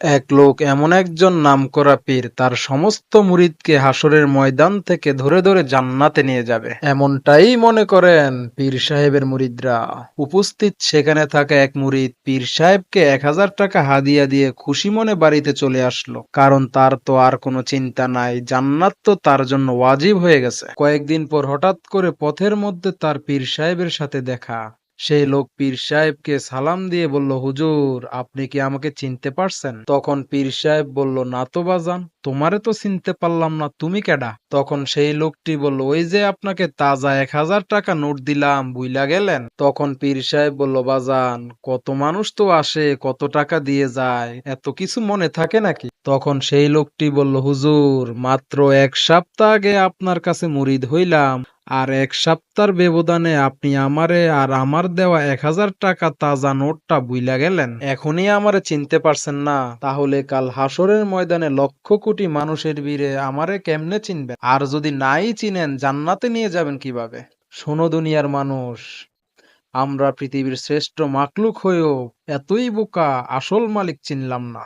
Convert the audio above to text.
এক লোক এমন একজন নামকরা পীর, তার সমস্ত মুরিদকে হাসরের ময়দান থেকে ধরে ধরে জান্নাতে নিয়ে যাবে। এমনটাই মনে করেন পীর সাহেবের মুরিদরা। উপস্থিত সেখানে থাকা এক মুরিদ পীর সাহেবকে এক হাজার টাকা হাদিয়া দিয়ে খুশি মনে বাড়িতে চলে আসলো। কারণ তার তো আর কোনো চিন্তা নাই, জান্নাত তো তার জন্য ওয়াজিব হয়ে গেছে। কয়েকদিন পর হঠাৎ করে পথের মধ্যে তার পীর সাহেবের সাথে দেখা। সেই লোক পীর সাহেবকে সালাম দিয়ে বলল, হুজুর, আপনি কি আমাকে চিনতে পারছেন? তখন পীর সাহেব বলল, না তো বাজান, তোমারে তো চিনতে পারলাম না, তুমি কেডা? তখন সেই লোকটি বলল, ওই যে আপনাকে তাজা এক হাজার টাকা নোট দিলাম, বুইলা গেলেন? তখন পীর সাহেব বলল, বাজান, কত মানুষ তো আসে, কত টাকা দিয়ে যায়, এত কিছু মনে থাকে নাকি? তখন সেই লোকটি বলল, হুজুর, মাত্র এক সপ্তাহ আগে আপনার কাছে মুরিদ হইলাম, আর এক সপ্তাহের ব্যবধানে আপনি আমারে আর আমার দেওয়া এক হাজার টাকা তাজা নোটটা বুইলা গেলেন। এখনই আমারে চিনতে পারছেন না, তাহলে কাল হাসরের ময়দানে লক্ষ কোটি মানুষের ভিড়ে আমারে কেমনে চিনবেন? আর যদি নাই চিনেন, জান্নাতে নিয়ে যাবেন কীভাবে? শোনো দুনিয়ার মানুষ, আমরা পৃথিবীর শ্রেষ্ঠ মাকলুক হয়েও এতই বোকা আসল মালিক চিনলাম না।